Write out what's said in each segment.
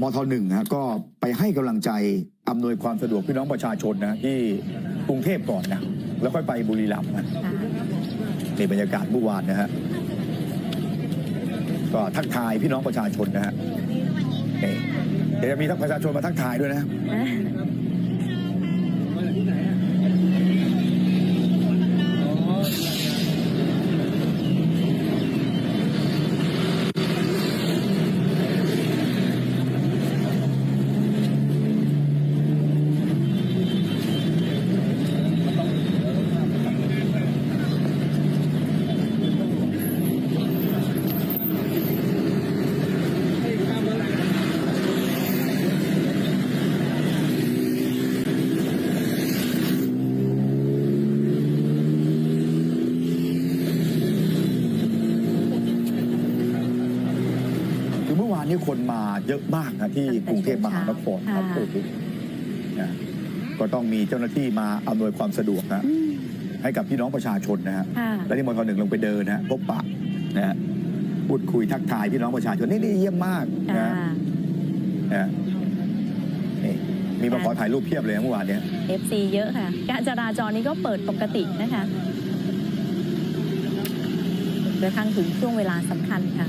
มทหนึ่งฮะก็ไปให้กำลังใจอำนวยความสะดวกพี่น้องประชาชนนะที่กรุงเทพก่อนนะแล้วค่อยไปบุรีรัมย์นะค่ะในบรรยากาศเมื่อวานนะฮะก็ทักทายพี่น้องประชาชนนะฮะนี่เดี๋ยวจะมีทักประชาชนมาทักทายด้วยนะ เมื่อวานนี้คนมาเยอะมากนะที่กรุงเทพมหานครครับค่ะโอ้โหนะก็ต้องมีเจ้าหน้าที่มาอำนวยความสะดวกนะอืมให้กับพี่น้องประชาชนนะฮะค่ะและที่มทหนึ่งลงไปเดินนะฮะพบปะนะฮะพูดคุยทักทายพี่น้องประชาชนนี่นี่เยี่ยมมากนะค่ะฮะนะฮะนี่มีมาขอถ่ายรูปเพียบเลยนะเมื่อวานเนี้ย FC เยอะค่ะ การจราจรนี้ก็เปิดปกตินะคะกระทั่งถึงช่วงเวลาสำคัญค่ะ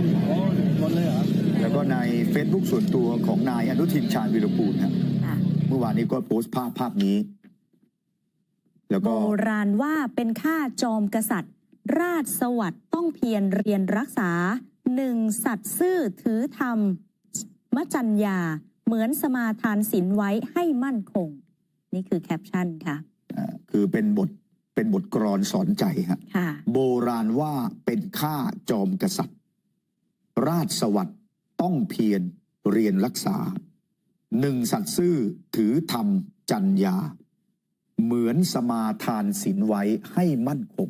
มโอ้หมดเลยเหรอแล้วก็ใน Facebook ส่วนตัวของนายอนุทินชาญวิรกูลครับค่ะเมื่อวานนี้ก็โพสต์ภาพภาพนี้ แล้วโบก็ราณว่าเป็นข้าจอมกษัตริย์ ราชสวัสดิ์ต้องเพียรเรียนรักษาหนึ่งสัตว์ซื่อถือธรรมมจัญญาเหมือนสมาทานศีลไว้ให้มั่นคง นี่คือแคปชั่นค่ะอ่าคือเป็นบทเป็นบทกรอนสอนใจฮะค่ะ โบราณว่าเป็นข้าจอมกษัตริย์ ราชสวัสดิ์ต้องเพียรเรียนรักษาหนึ่งสัตว์ซื่อถือธรรมจัญญาเหมือ นสมาทานศีลไว้ให้มั่นคง